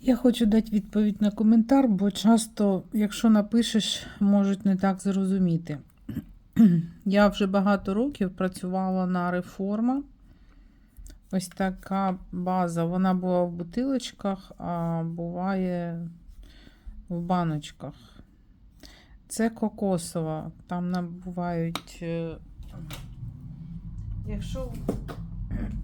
Я хочу дати відповідь на коментар, бо часто, якщо напишеш, можуть не так зрозуміти. Я вже багато років працювала на реформа. Ось така база. Вона була в бутилочках, а буває в баночках. Це кокосова. Там набувають. е, Якщо,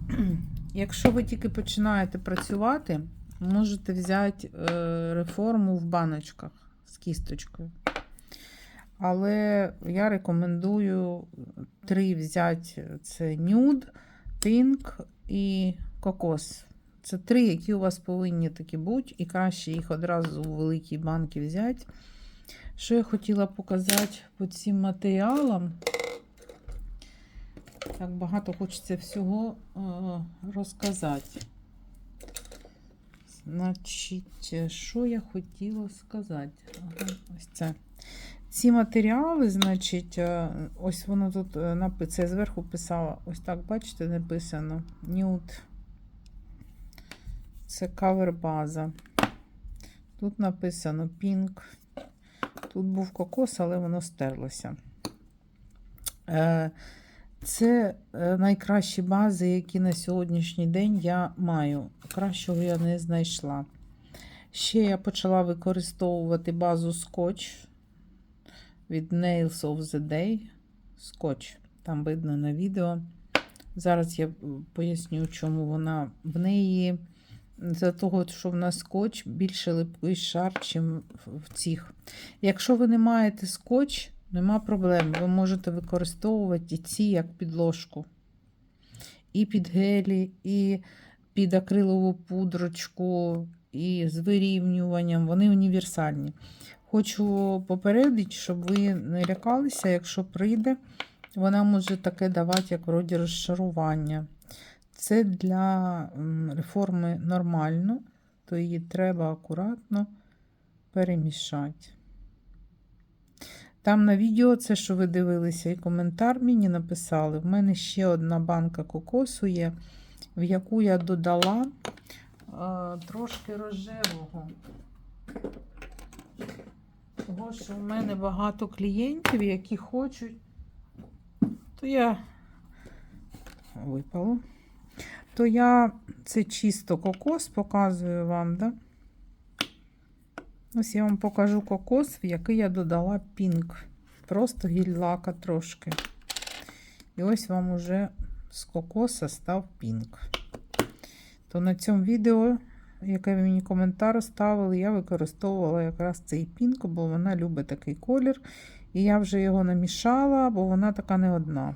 якщо ви тільки починаєте працювати, можете взяти е, реформу в баночках з кісточкою. Але я рекомендую три взяти: це нюд, пінк і кокос. Це три, які у вас повинні такі бути, і краще їх одразу у великій банки взяти. Що я хотіла показати по цим матеріалам? Так багато хочеться всього е, розказати. Значить, що я хотіла сказати? Ага, ось це. Ці матеріали, значить, е, ось воно тут е, написано, зверху писала, ось так, бачите, написано Nude. Це кавер база. Тут написано Pink. Тут був кокос, але воно стерлося. Е, Це е, найкращі бази, які на сьогоднішній день я маю. Кращого я не знайшла. Ще я почала використовувати базу Scotch від Nails of the Day. Scotch. Там видно на відео. Зараз я поясню, чому вона в неї. За того, що в нас скотч більше липкий шар, ніж в цих. Якщо ви не маєте скотч, нема проблем. Ви можете використовувати ці як підложку. І під гелі, і під акрилову пудрочку, і з вирівнюванням. Вони універсальні. Хочу попередити, щоб ви не лякалися, якщо прийде, вона може таке давати, як вроді розшарування. Це для реформи нормально, то її треба акуратно перемішати. Там на відео, це, що ви дивилися, і коментар мені написали. В мене ще одна банка кокосу є, в яку я додала е, трошки рожевого. Того, що в мене багато клієнтів, які хочуть, то я випало то я це чисто кокос показую вам, да? Ось я вам покажу кокос, в який я додала пінк. Просто гіль-лака трошки. І ось вам уже з кокоса став пінк. То на цьому відео, яке ви мені коментар ставили, я використовувала якраз цей пінк, бо вона любить такий колір. І я вже його намішала, бо вона така не одна.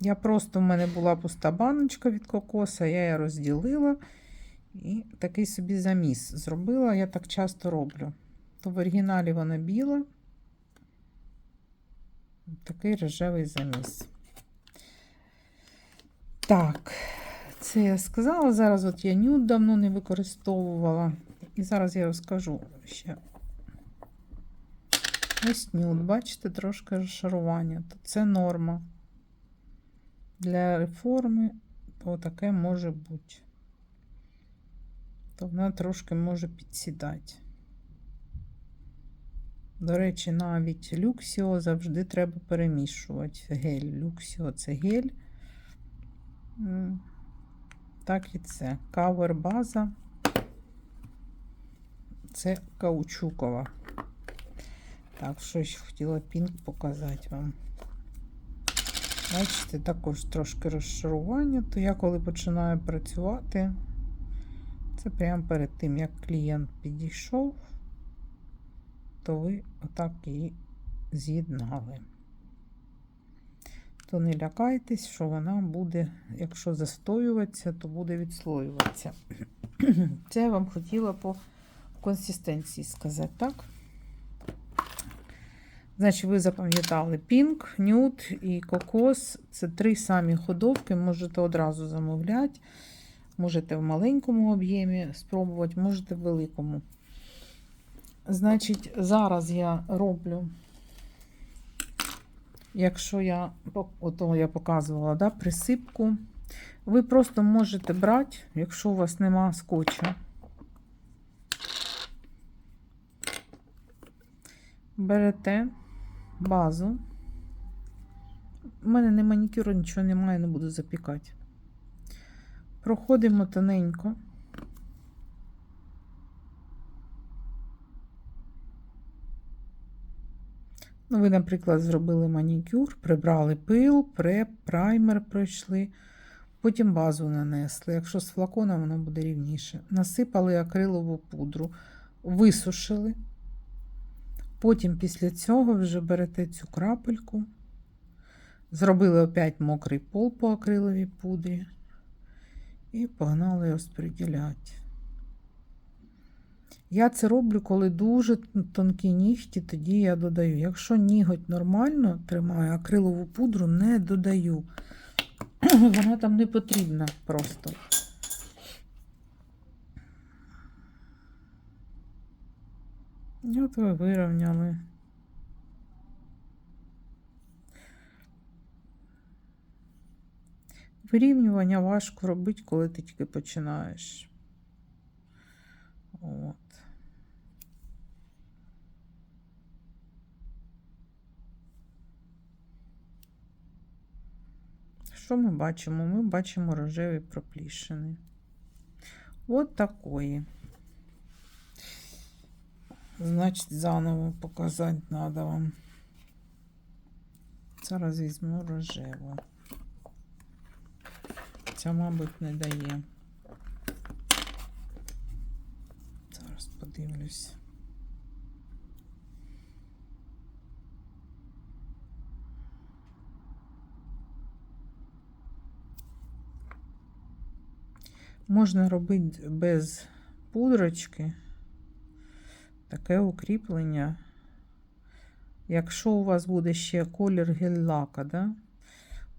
Я просто в мене була пуста баночка від кокоса, я її розділила і такий собі заміс зробила. Я так часто роблю. То в оригіналі вона біла, такий рожевий заміс. Так, це я сказала. Зараз от я нюд давно не використовувала. І зараз я розкажу ще. Ось нюд, бачите, трошки розшарування. То це норма для реформи, то таке може бути. То вона трошки може підсідати. До речі, навіть люксіо завжди треба перемішувати. Гель. Люксіо це гель. Так і це. Кавер база. Це каучукова. Так, щось хотіла пінк показати вам. Бачите, також трошки розшарування, то я коли починаю працювати, це прямо перед тим, як клієнт підійшов, то ви отак її з'єднали. То не лякайтесь, що вона буде, якщо застоюватися, то буде відслоюватися. Це я вам хотіла по консистенції сказати, так? Значить, ви запам'ятали пінк, нюд і кокос. Це три самі ходовки, можете одразу замовляти. Можете в маленькому об'ємі спробувати, можете в великому. Значить, зараз я роблю, якщо я ото я показувала да, присипку, ви просто можете брати, якщо у вас нема скотча, берете базу. У мене не манікюру, нічого немає, не буду запікати. Проходимо тоненько. Ну, ви, наприклад, зробили манікюр, прибрали пил, преп, праймер пройшли, потім базу нанесли. Якщо з флакона, воно буде рівніше. Насипали акрилову пудру, висушили. Потім після цього вже берете цю крапельку, зробили опять мокрий пол по акриловій пудрі і погнали розподіляти. Я це роблю, коли дуже тонкі нігті, тоді я додаю. Якщо ніготь нормально тримає, акрилову пудру не додаю. Вона там не потрібна просто. І от ви вирівняли. Вирівнювання важко робити, коли ти тільки починаєш. От. Що ми бачимо? Ми бачимо рожеві проплішини. От такої. Значить, заново показати треба вам. Зараз візьму рожеву. Ця, мабуть, не дає. Зараз подивлюсь. Можна робити без пудрочки таке укріплення. Якщо у вас буде ще колір гель-лака, да,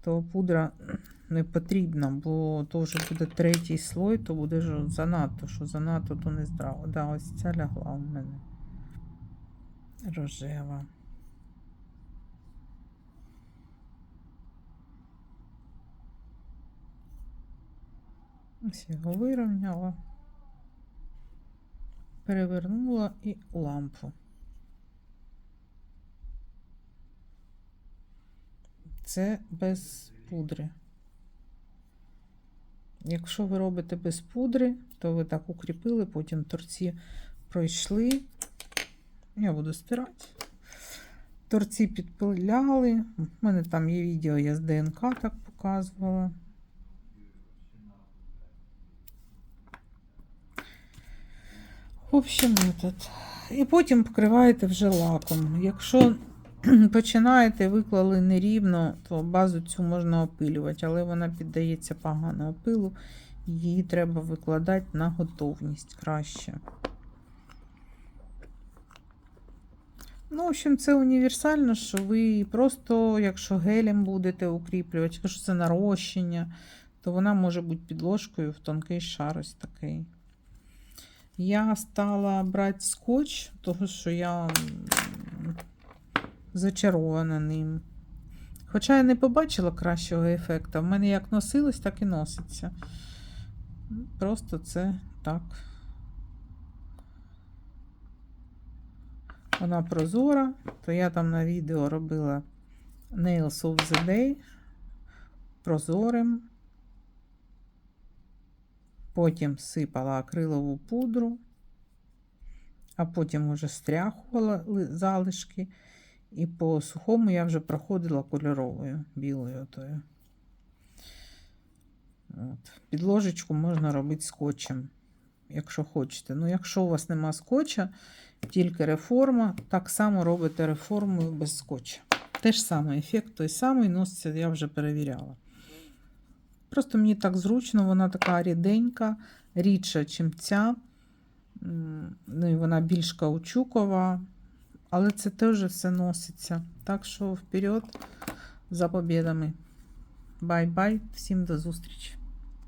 то пудра не потрібна, бо то вже буде третій слой, то буде ж занадто, що занадто, то не здраво. Да, ось ця лягла в мене. Рожева. Ось його вирівняла, перевернула і лампу. Це без пудри. Якщо ви робите без пудри, то ви так укріпили, потім торці пройшли. Я буду стирати. Торці підпиляли. У мене там є відео, я з ДНК так показувала. В общем, этот. І потім покриваєте вже лаком. Якщо починаєте, виклали нерівно, то базу цю можна опилювати, але вона піддається погано опилу. Її треба викладати на готовність краще. Ну, в общем, це універсально, що ви просто, якщо гелем будете укріплювати, якщо це нарощення, то вона може бути підложкою в тонкий шар ось такий. Я стала брати скотч, тому що я зачарована ним. Хоча я не побачила кращого ефекту. В мене як носилось, так і носиться. Просто це так. Вона прозора, то я там на відео робила Nails of the Day прозорим. Потім сипала акрилову пудру, а потім уже стряхувала залишки. І по сухому я вже проходила кольоровою, білою отою. От. Підложечку можна робити скотчем, якщо хочете. Ну, якщо у вас нема скотча, тільки реформа, так само робите реформою без скотча. Те ж саме ефект той самий, носиться, я вже перевіряла. Просто мені так зручно, вона така ріденька, рідша, чим ця. Ну і вона більш каучукова, але це теж все носиться. Так що вперед за побідами. Бай-бай, всім до зустрічі!